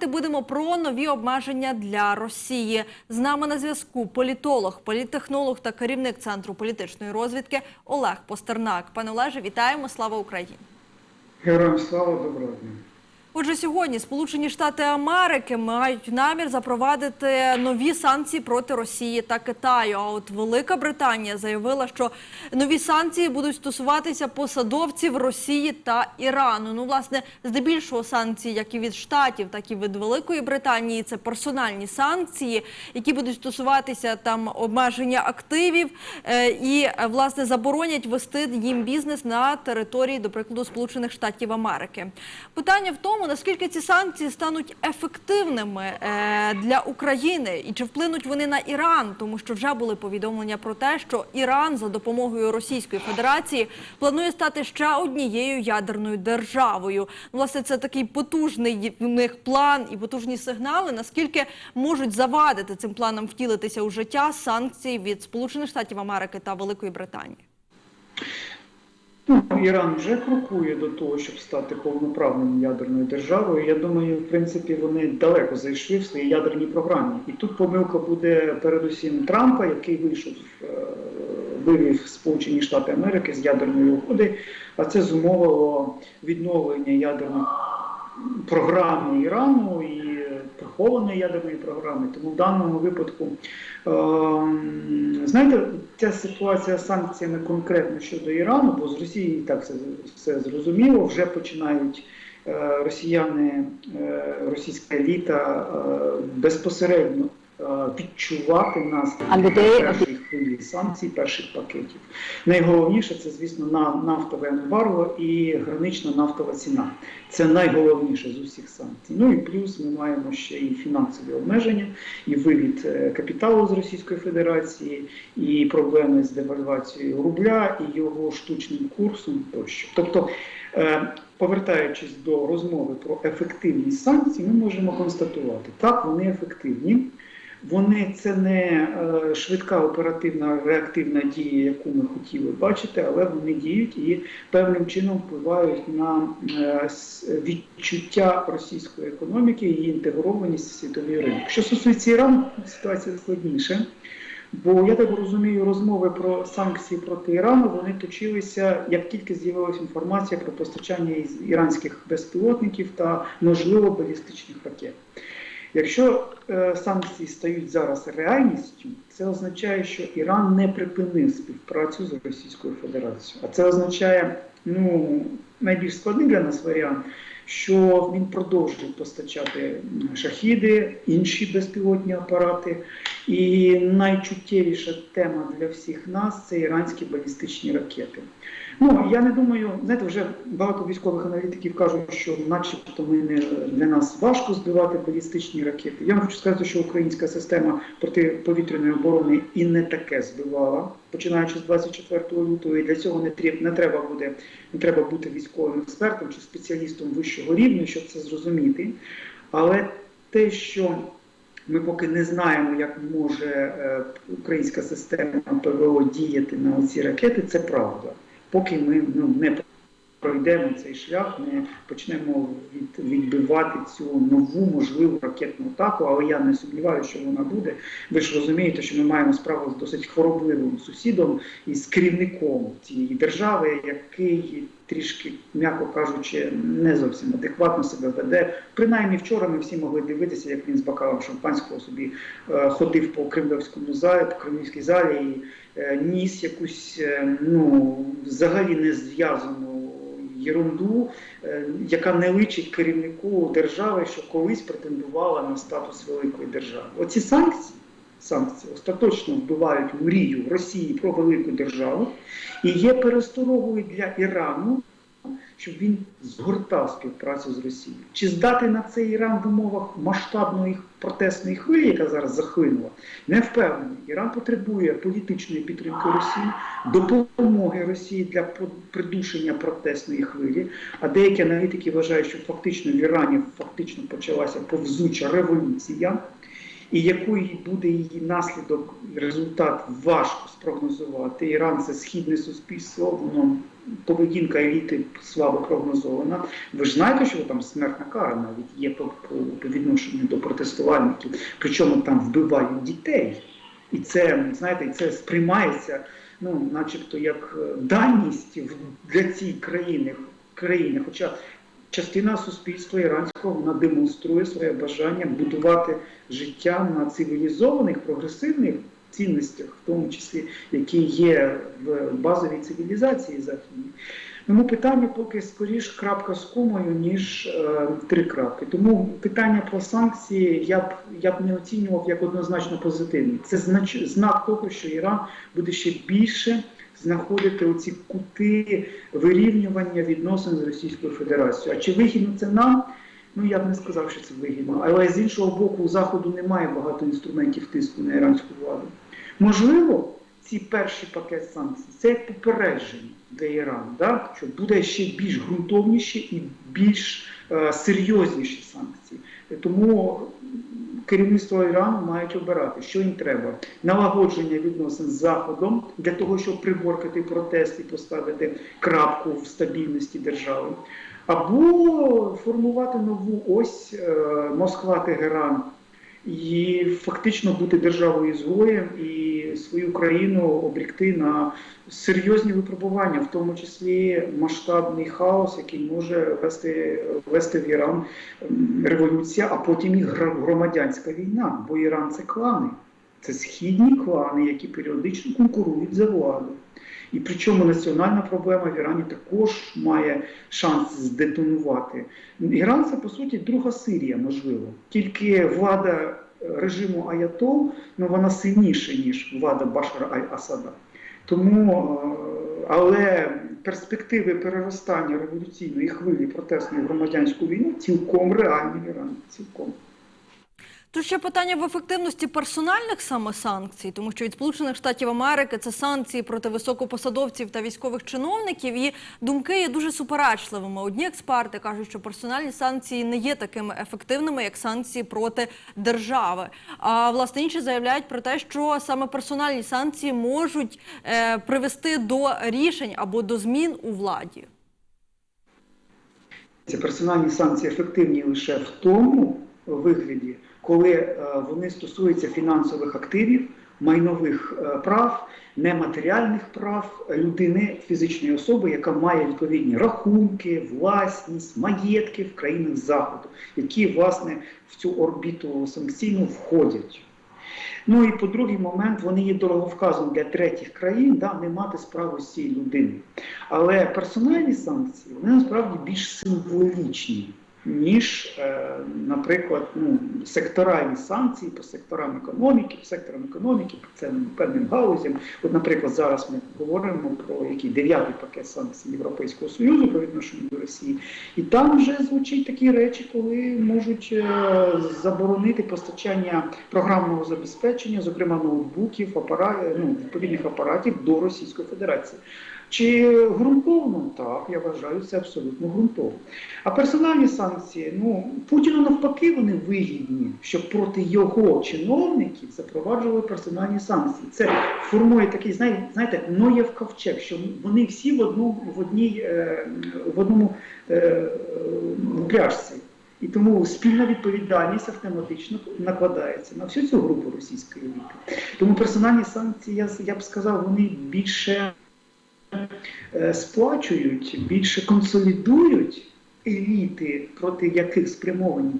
говорити будемо про нові обмеження для Росії. З нами на зв'язку політолог, політтехнолог та керівник центру політичної розвідки Олег Постернак. Пане Олеже, вітаємо! Слава Україні! Героям слава доброго дня. Отже, сьогодні Сполучені Штати Америки мають намір запровадити нові санкції проти Росії та Китаю. А от Велика Британія заявила, що нові санкції будуть стосуватися посадовців Росії та Ірану. Ну, власне, здебільшого санкції, як і від штатів, так і від Великої Британії, це персональні санкції, які будуть стосуватися там обмеження активів е, і е, власне заборонять вести їм бізнес на території, до прикладу, Сполучених Штатів Америки. Питання в тому, наскільки ці санкції стануть ефективними е, для України і чи вплинуть вони на Іран, тому що вже були повідомлення про те, що Іран за допомогою Російської Федерації планує стати ще однією ядерною державою. Власне, це такий потужний в них план і потужні сигнали. Наскільки можуть завадити цим планам втілитися у життя санкції від Сполучених Штатів Америки та Великої Британії? Ну, Іран вже крокує до того, щоб стати повноправною ядерною державою. Я думаю, в принципі, вони далеко зайшли в своїй ядерній програмі. І тут помилка буде передусім Трампа, який вийшов, е, вивів Сполучені Штати Америки з ядерної угоди, а це зумовило відновлення ядерної програми Ірану і прихованої ядерної програми. Тому в даному випадку, е, знаєте, ця ситуація з санкціями конкретно щодо Ірану, бо з Росії і так все, все зрозуміло, вже починають. е, Росіяни, е, російська еліта е, безпосередньо відчувати наслідки першої хвилі санкцій, перших пакетів. Найголовніше це, звісно, нафтове ембарго і гранична нафтова ціна. Це найголовніше з усіх санкцій. Ну і плюс ми маємо ще і фінансові обмеження, і вивід е, капіталу з Російської Федерації, і проблеми з девальвацією рубля, і його штучним курсом тощо. Тобто, е, повертаючись до розмови про ефективність санкцій, ми можемо констатувати, так, вони ефективні. Вони це не е, швидка оперативна реактивна дія, яку ми хотіли бачити, але вони діють і певним чином впливають на е, відчуття російської економіки і інтегрованість в світовий ринок. Що стосується Ірану, ситуація складніша. Бо я так розумію, розмови про санкції проти Ірану вони точилися, як тільки з'явилася інформація про постачання із іранських безпілотників та можливо балістичних ракет. Якщо е, санкції стають зараз реальністю, це означає, що Іран не припинив співпрацю з Російською Федерацією. А це означає, ну найбільш складний для нас варіант, що він продовжує постачати шахіди, інші безпілотні апарати. І найчуттєвіша тема для всіх нас це іранські балістичні ракети. Ну я не думаю, знаєте, вже багато військових аналітиків кажуть, що, начебто, ми не для нас важко збивати балістичні ракети. Я вам хочу сказати, що українська система протиповітряної оборони і не таке збивала, починаючи з 24 лютого. І для цього не треба, не треба буде не треба бути військовим експертом чи спеціалістом вищого рівня, щоб це зрозуміти. Але те, що ми поки не знаємо, як може е, українська система ПВО діяти на ці ракети, це правда. Поки ми ну, не пройдемо цей шлях, не почнемо від, відбивати цю нову можливу ракетну атаку, але я не сумніваюся, що вона буде. Ви ж розумієте, що ми маємо справу з досить хворобливим сусідом і з керівником цієї держави, який трішки, м'яко кажучи, не зовсім адекватно себе веде. Принаймні вчора ми всі могли дивитися, як він з бокалом шампанського собі е, ходив по кремлівському залі, по кремлівській залі і е, ніс якусь е, ну взагалі не зв'язану єрунду, е, яка не личить керівнику держави, що колись претендувала на статус великої держави. Оці санкції. Санкції остаточно вбивають мрію Росії про велику державу і є пересторогою для Ірану, щоб він згортав співпрацю з Росією. Чи здати на цей Іран в умовах масштабної протестної хвилі, яка зараз захлинула, не впевнений. Іран потребує політичної підтримки Росії, допомоги Росії для придушення протестної хвилі. А деякі аналітики вважають, що фактично в Ірані фактично почалася повзуча революція. І який буде її наслідок, результат важко спрогнозувати. Іран це східне суспільство, воно поведінка еліти слабо прогнозована. Ви ж знаєте, що там смертна кара навіть є по, по, по відношенню до протестувальників, причому там вбивають дітей. І це, знаєте, це сприймається, ну, начебто, як е, даність для цієї країни, країни. Хоча частина суспільства іранського вона демонструє своє бажання будувати життя на цивілізованих, прогресивних цінностях, в тому числі, які є в базовій цивілізації західній. Тому питання поки скоріш крапка з комою, ніж е, три крапки. Тому питання про санкції я б я б не оцінював як однозначно позитивне. Це знач, знак того, що Іран буде ще більше знаходити оці кути вирівнювання відносин з Російською Федерацією. А чи вигідно це нам? Ну я б не сказав, що це вигідно. Але з іншого боку, у заходу немає багато інструментів тиску на іранську владу. Можливо, ці перший пакет санкцій це як попередження для Ірану, да? що буде ще більш ґрунтовніші і більш е, серйозніші санкції. Тому керівництво Ірану мають обирати, що їм треба. Налагодження відносин з Заходом для того, щоб приборкати протест і поставити крапку в стабільності держави. Або формувати нову ось е, Москва-Тегеран і фактично бути державою ізгоєм і свою країну обрікти на серйозні випробування, в тому числі масштабний хаос, який може вести, вести в Іран революція, а потім і громадянська війна. Бо Іран це клани, це східні клани, які періодично конкурують за владу. І причому національна проблема в Ірані також має шанс здетонувати. Іран це по суті друга Сирія, можливо. Тільки влада е, режиму Аятол, ну вона сильніша, ніж влада Башара Аль-Асада. Тому, е, але перспективи переростання революційної хвилі протестної в громадянську війну цілком реальні в Ірані. Цілком. Тут ще питання в ефективності персональних саме санкцій, тому що від Сполучених Штатів Америки це санкції проти високопосадовців та військових чиновників. І думки є дуже суперечливими. Одні експерти кажуть, що персональні санкції не є такими ефективними, як санкції проти держави. А власне інші заявляють про те, що саме персональні санкції можуть е, привести до рішень або до змін у владі. Ці персональні санкції ефективні лише в тому вигляді, коли е, вони стосуються фінансових активів, майнових е, прав, нематеріальних прав людини, фізичної особи, яка має відповідні рахунки, власність, маєтки в країнах заходу, які власне в цю орбіту санкційну входять. Ну і по другий момент вони є дороговказом для третіх країн, да, не мати справу з цією людиною. Але персональні санкції вони насправді більш символічні, ніж, е, наприклад, ну, секторальні санкції по секторам економіки, по секторам економіки, по цим певним галузям. От, наприклад, зараз ми говоримо про який дев'ятий пакет санкцій Європейського Союзу по відношенню до Росії. І там вже звучать такі речі, коли можуть е, заборонити постачання програмного забезпечення, зокрема ноутбуків, апара... ну, відповідних апаратів до Російської Федерації. Чи ґрунтовно? Так, я вважаю, це абсолютно ґрунтовно. А персональні санкції, ну Путіну навпаки, вони вигідні, щоб проти його чиновників запроваджували персональні санкції. Це формує такий, знає- знаєте, Ноєв ковчег, що вони всі в одну в одній е, в одному е, е. І тому спільна відповідальність автоматично накладається на всю цю групу російської еліти. Тому персональні санкції, я, я б сказав, вони більше сплачують, більше консолідують еліти, проти яких спрямовані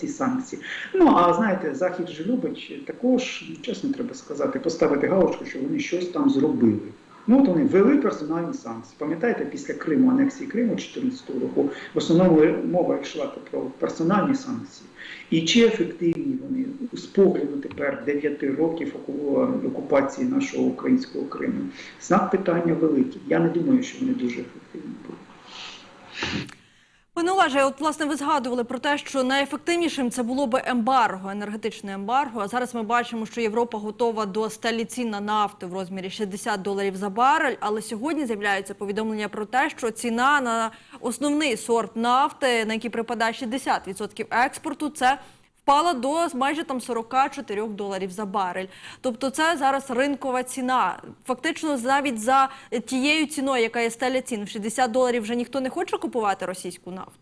ці санкції. Ну а знаєте, Захід же любить також, чесно треба сказати, поставити галочку, що вони щось там зробили. Ну, от вони ввели персональні санкції. Пам'ятаєте, після Криму, анексії Криму 2014 року, в основному мова йшла про персональні санкції. І чи ефективні вони з погляду тепер 9 років оку- окупації нашого українського Криму? Знак питання великий. Я не думаю, що вони дуже ефективні. Пане Олеже, от власне ви згадували про те, що найефективнішим це було би ембарго, енергетичне ембарго. А зараз ми бачимо, що Європа готова до стелі цін на нафту в розмірі 60 доларів за барель. Але сьогодні з'являються повідомлення про те, що ціна на основний сорт нафти, на який припадає 60% експорту, це впала до майже там 44 доларів за барель. Тобто це зараз ринкова ціна. Фактично, навіть за тією ціною, яка є стеля цін, в 60 доларів вже ніхто не хоче купувати російську нафту.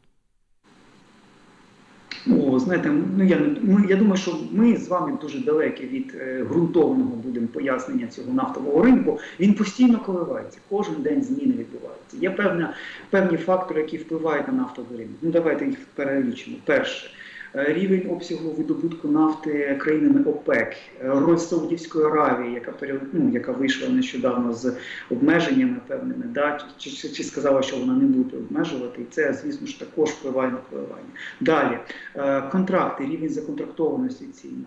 Ну, знаєте, ну я ми, я думаю, що ми з вами дуже далекі від е, ґрунтовного будемо пояснення цього нафтового ринку. Він постійно коливається, кожен день зміни відбуваються. Є певна певні фактори, які впливають на нафтовий ринок. Ну давайте їх перелічимо. Перше. Е, Рівень обсягу видобутку нафти країнами ОПЕК, е, роль Саудівської Аравії, яка ну, яка вийшла нещодавно з обмеженнями певними, да, чи, чи, чи сказала, що вона не буде обмежувати, і це, звісно ж, також впливає на впливання. Далі Е, контракти, рівень законтрактованості цієї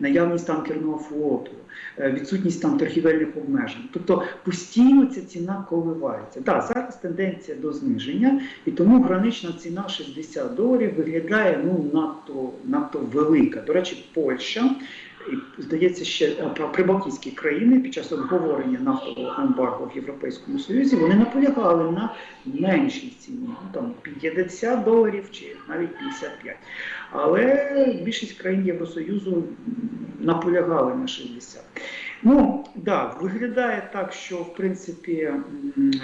наявність танкерного флоту, е, відсутність там торгівельних обмежень. Тобто постійно ця ціна коливається. Так, зараз тенденція до зниження, і тому гранична ціна 60 доларів виглядає ну надто надто велика. До речі, Польща. Здається, ще е, прибалтійські країни під час обговорення нафтового ембарго в Європейському Союзі вони наполягали на меншій ціні, ну там 50 доларів чи навіть 55. Але більшість країн Євросоюзу наполягали на 60. Ну да, виглядає так, що в принципі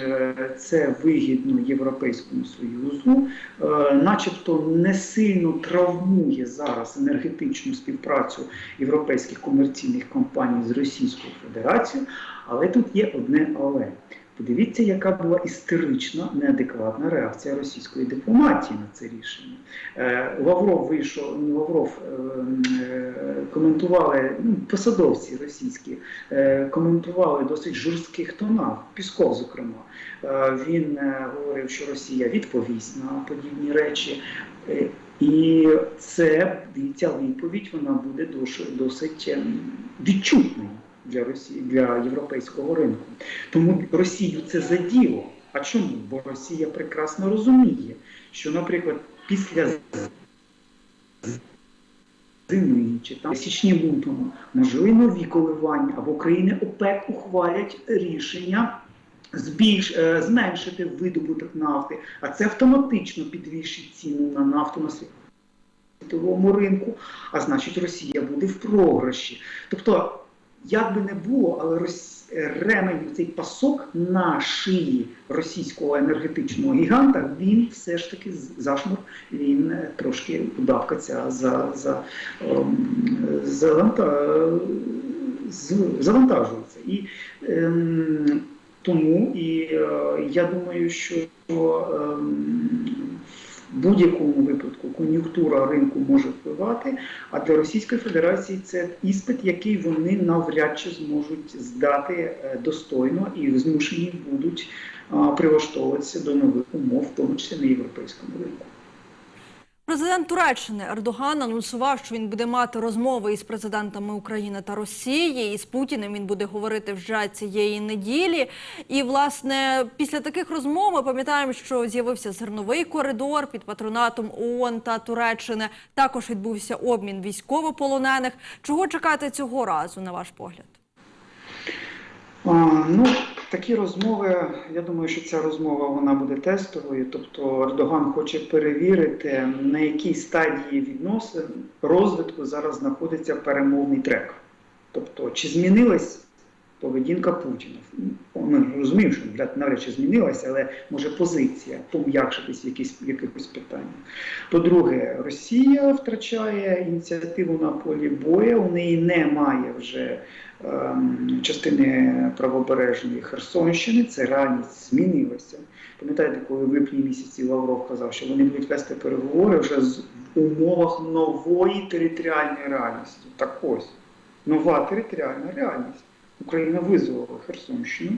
е, це вигідно Європейському Союзу, е, начебто не сильно травмує зараз енергетичну співпрацю європейських комерційних компаній з Російською Федерацією, але тут є одне але. Подивіться, яка була істерична, неадекватна реакція російської дипломатії на це рішення. Е, Лавров вийшов, не Лавров е, е, коментували ну, посадовці російські, коментували досить жорстких тонах, Пісков, зокрема. Він говорив, що Росія відповість на подібні речі. І це ця відповідь вона буде досить ем, відчутною для Росії для європейського ринку. Тому Росію це заділо. А чому? Бо Росія прекрасно розуміє, що, наприклад, після зими чи там січні лютому можливі нові коливання або країни ОПЕК ухвалять рішення. Збільш е, зменшити видобуток нафти, а це автоматично підвищить ціну на нафту на світовому ринку, а значить Росія буде в програші. Тобто, як би не було, але Рос... ремень цей пасок на шиї російського енергетичного гіганта, він все ж таки зашмур, він е, трошки удавка ця за, за, ем, заванта- завантажується. І ем, тому і е, я думаю, що ем, будь-якому випадку кон'юнктура ринку може впливати, а для Російської Федерації це іспит, який вони навряд чи зможуть здати е, достойно і змушені будуть прилаштовуватися до нових умов, в тому числі на європейському ринку. Президент Туреччини Ердоган анонсував, що він буде мати розмови із президентами України та Росії. І з Путіним він буде говорити вже цієї неділі. І власне після таких розмов ми пам'ятаємо, що з'явився зерновий коридор під патронатом ООН та Туреччини. Також відбувся обмін військовополонених. Чого чекати цього разу, на ваш погляд? Ну, такі розмови, я думаю, що ця розмова вона буде тестовою. Тобто Ердоган хоче перевірити, на якій стадії відносин розвитку зараз знаходиться перемовний трек. Тобто, чи змінилась поведінка Путіна? Ми розуміємо, що навряд- чи змінилася, але може позиція пом'якшитись в якісь, якихось питаннях. По-друге, Росія втрачає ініціативу на полі бою, у неї немає вже ем, частини правобережної Херсонщини, це реальність змінилася. Пам'ятаєте, коли в липні місяці Лавров казав, що вони будуть вести переговори вже з умовах нової територіальної реальності. Так ось, нова територіальна реальність. Україна визволила Херсонщину.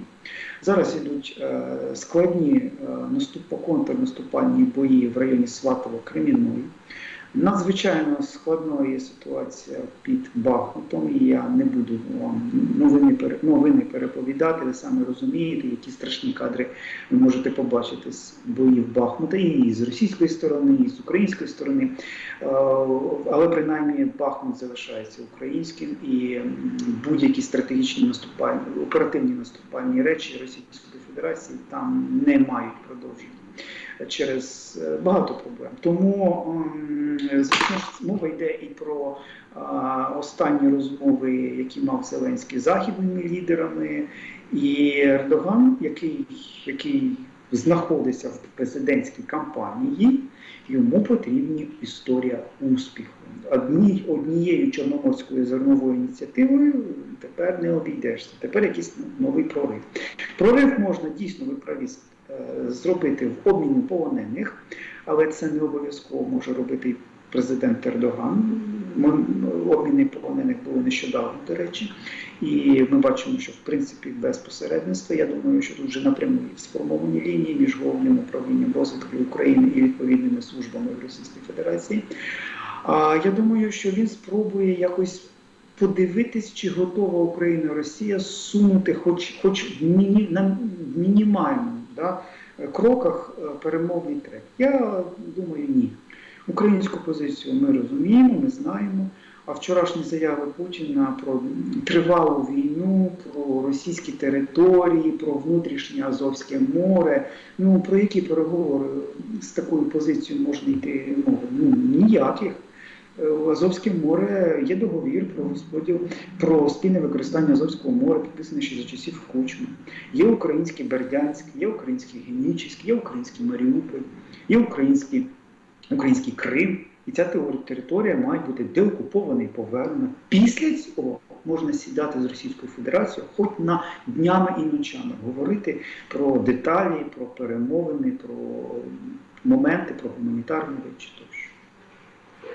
Зараз йдуть е, складні е, наступ, контрнаступальні бої в районі Сватово Кремінної. Надзвичайно складною є ситуація під Бахмутом, і я не буду вам новини, новини переповідати. Ви самі розумієте, які страшні кадри ви можете побачити з боїв Бахмута і з російської сторони, і з української сторони. Е, Але принаймні Бахмут залишається українським і будь-які стратегічні наступальні оперативні наступальні речі Російської Федерації там не мають продовження. Через е, багато проблем. Тому, звісно ж, мова йде і про останні розмови, які мав Зеленський з західними лідерами, і Ердоган, який, який знаходиться в президентській кампанії, йому потрібна історія успіху. Одні, однією чорноморською зерновою ініціативою тепер не обійдешся. Тепер якийсь новий прорив. Прорив можна дійсно ви праві е, зробити в обміні полонених, але це не обов'язково може робити президент Ердоган. Обміни полонених були нещодавно, до речі, і ми бачимо, що в принципі без посередництва, я думаю, що тут вже напряму сформовані лінії між головним управлінням розвитку України і відповідними службами в Російській Федерації. А я думаю, що він спробує якось подивитись, чи готова Україна Росія сунути, хоч, хоч в, міні, на в мінімальному да, кроках е, перемовний трек. Я думаю, ні. Українську позицію ми розуміємо, ми знаємо. А вчорашні заяви Путіна про тривалу війну, про російські території, про внутрішнє Азовське море. Ну про які переговори з такою позицією можна йти? Ну, ну ніяких. У Азовське море є договір про розподіл про спільне використання Азовського моря, підписаний ще за часів Кучми. Є український Бердянськ, є український Генічеськ, є український Маріуполь, є український, український Крим. І ця теорія- територія має бути деокупована і повернена. Після цього можна сідати з Російською Федерацією хоч на днями і ночами, говорити про деталі, про перемовини, про моменти, про гуманітарні речі тощо.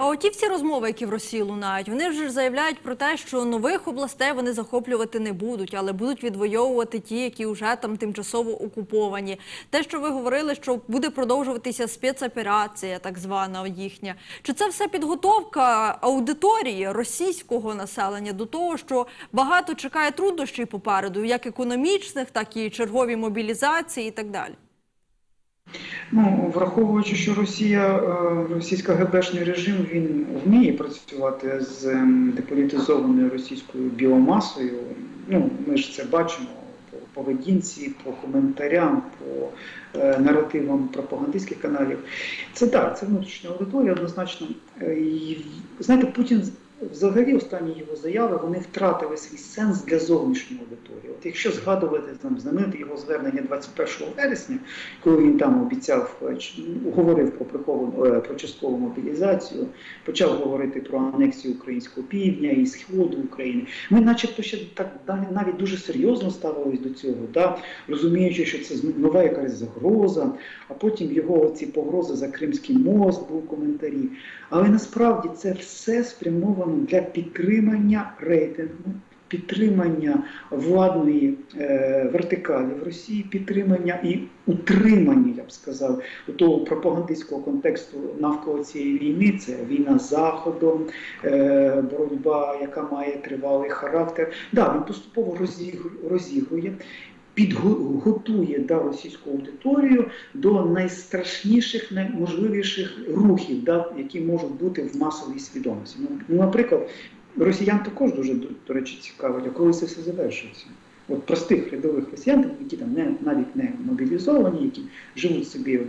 А оті всі розмови, які в Росії лунають, вони вже заявляють про те, що нових областей вони захоплювати не будуть, але будуть відвоювати ті, які вже там тимчасово окуповані. Те, що ви говорили, що буде продовжуватися спецоперація, так звана їхня. Чи це все підготовка аудиторії російського населення до того, що багато чекає труднощів попереду, як економічних, так і чергові мобілізації і так далі? Ну, враховуючи, що Росія, е, російська ГБшний режим, він вміє працювати з ем, деполітизованою російською біомасою. Ну, ми ж це бачимо по поведінці, по коментарям, по е, наративам пропагандистських каналів. Це так, це внутрішня аудиторія однозначно. Е, і, знаєте, Путін взагалі останні його заяви вони втратили свій сенс для зовнішньої аудиторії. От якщо згадувати там знамените його звернення 21 вересня, коли він там обіцяв е, говорив про приховану е, про часткову мобілізацію, почав говорити про анексію українського півдня і сходу України. Ми, начебто, ще так навіть дуже серйозно ставились до цього, да? розуміючи, що це нова якась загроза, а потім його ці погрози за Кримський мост був коментарі. Але насправді це все спрямовано для підтримання рейтингу, підтримання владної е, вертикалі в Росії, підтримання і утримання, я б сказав, того пропагандистського контексту навколо цієї війни. Це війна з Заходом, е, боротьба, яка має тривалий характер. Да, він поступово розігр- розігрує. Підготує да, російську аудиторію до найстрашніших, найможливіших рухів, да, які можуть бути в масовій свідомості. Ну, ну, наприклад, росіян також дуже до, речі цікавить, коли це все завершується. От простих рядових росіян, які там не навіть не мобілізовані, які живуть собі в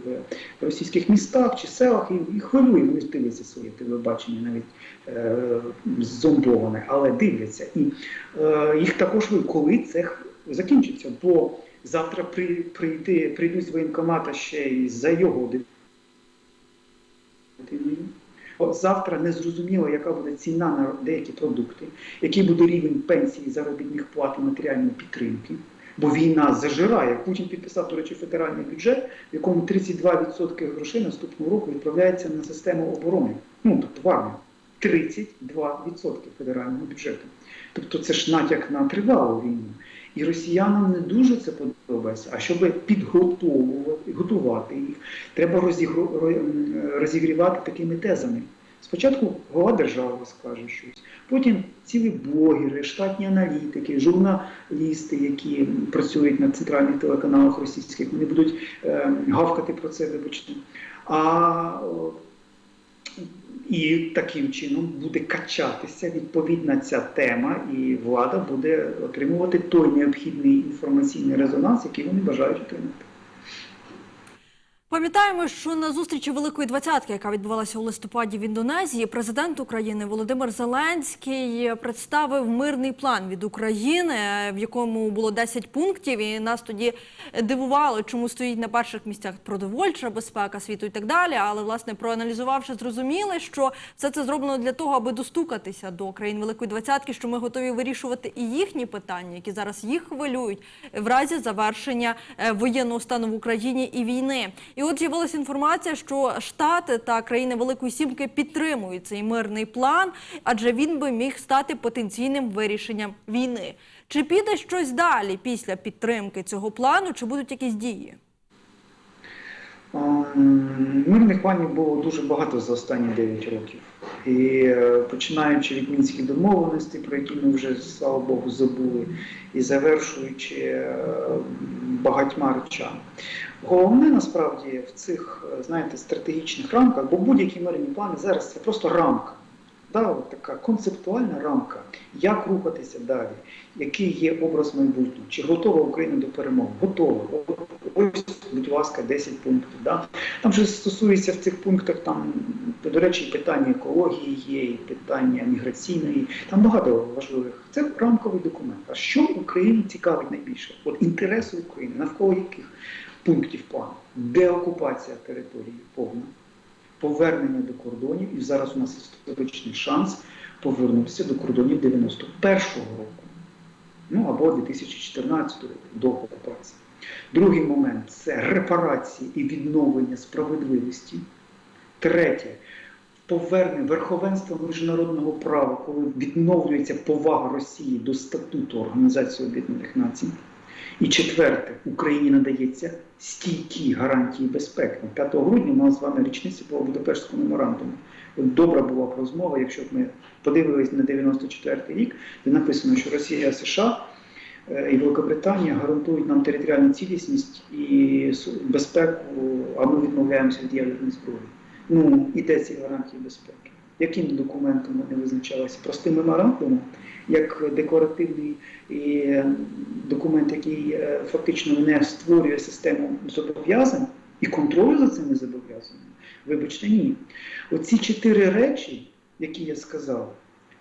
російських містах чи селах, і, і хвилює, вони дивляться своє телебачення, навіть е, зомбоване, але дивляться. І е, їх також коли це закінчиться, бо завтра при, прийти, прийдуть з воєнкомата ще й за його дитиною. Завтра не зрозуміло, яка буде ціна на деякі продукти, який буде рівень пенсії, заробітних плат і матеріальної підтримки. Бо війна зажирає. Путін підписав, до речі, федеральний бюджет, в якому 32% грошей наступного року відправляється на систему оборони. Ну, тобто в армію. 32% федерального бюджету. Тобто це ж натяк на тривалу війну. І росіянам не дуже це подобається. А щоб підготовувати готувати їх, треба розігру, розігрівати такими тезами. Спочатку голова держави скаже щось, потім цілі блогери, штатні аналітики, журналісти, які працюють на центральних телеканалах російських, вони будуть е, гавкати про це, вибачте. А і таким чином буде качатися відповідна ця тема, і влада буде отримувати той необхідний інформаційний резонанс, який вони бажають отримати. Пам'ятаємо, що на зустрічі Великої двадцятки, яка відбувалася у листопаді в Індонезії, президент України Володимир Зеленський представив мирний план від України, в якому було 10 пунктів. І нас тоді дивувало, чому стоїть на перших місцях продовольча безпека світу і так далі. Але власне проаналізувавши, зрозуміли, що все це зроблено для того, аби достукатися до країн Великої двадцятки, що ми готові вирішувати і їхні питання, які зараз їх хвилюють в разі завершення е, воєнного стану в Україні і війни. І от з'явилася інформація, що Штати та країни Великої Сімки підтримують цей мирний план, адже він би міг стати потенційним вирішенням війни. Чи піде щось далі після підтримки цього плану, чи будуть якісь дії? Ем, Мирних планів було дуже багато за останні 9 років. І е, починаючи від мінських домовленостей, про які ми вже, слава Богу, забули, і завершуючи е, багатьма речами. Головне насправді в цих, е, знаєте, стратегічних рамках, бо будь-які мирні плани зараз це просто рамка. Да, от така концептуальна рамка, як рухатися далі, який є образ майбутнього, чи готова Україна до перемоги? Готова. Ось, будь ласка, 10 пунктів. Да? Там же стосується в цих пунктах, там, до речі, питання екології є, і питання міграційної, там багато важливих. Це рамковий документ. А що Україну цікавить найбільше? От інтереси України, навколо яких пунктів плану? Деокупація території повна повернення до кордонів, і зараз у нас історичний шанс повернутися до кордонів 91-го року, ну або 2014 року, до окупації. Другий момент це репарації і відновлення справедливості. Третє повернення верховенства міжнародного права, коли відновлюється повага Росії до статуту Організації Об'єднаних Націй. І четверте, Україні надається стійкі гарантії безпеки. 5 грудня у нас з вами річниця по Будапештському меморандуму. Добра була б розмова, якщо б ми подивились на 94 рік, де написано, що Росія, США е, і Великобританія гарантують нам територіальну цілісність і безпеку, а ми відмовляємося від ядерної зброї. Ну, і де ці гарантії безпеки? Яким документом вони визначалися? Простим меморандумом, як декларативний і е, документ, який е, фактично не створює систему зобов'язань і контролю за цими зобов'язаннями? Вибачте, ні. Оці чотири речі, які я сказав,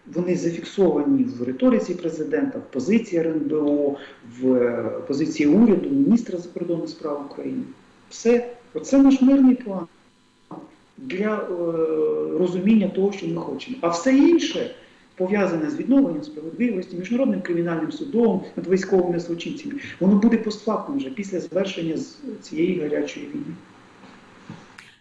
вони зафіксовані в риториці президента, в позиції РНБО, в е, позиції уряду, міністра закордонних справ України. Все, оце наш мирний план для е, розуміння того, що ми хочемо. А все інше пов'язане з відновленням справедливості, міжнародним кримінальним судом, над військовими злочинцями, воно буде постфактом вже після завершення цієї гарячої війни.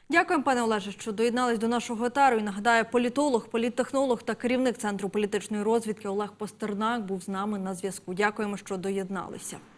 Дякуємо, пане Олеже, що доєднались до нашого етару. І нагадаю, політолог, політтехнолог та керівник центру політичної розвідки Олег Постернак був з нами на зв'язку. Дякуємо, що доєдналися.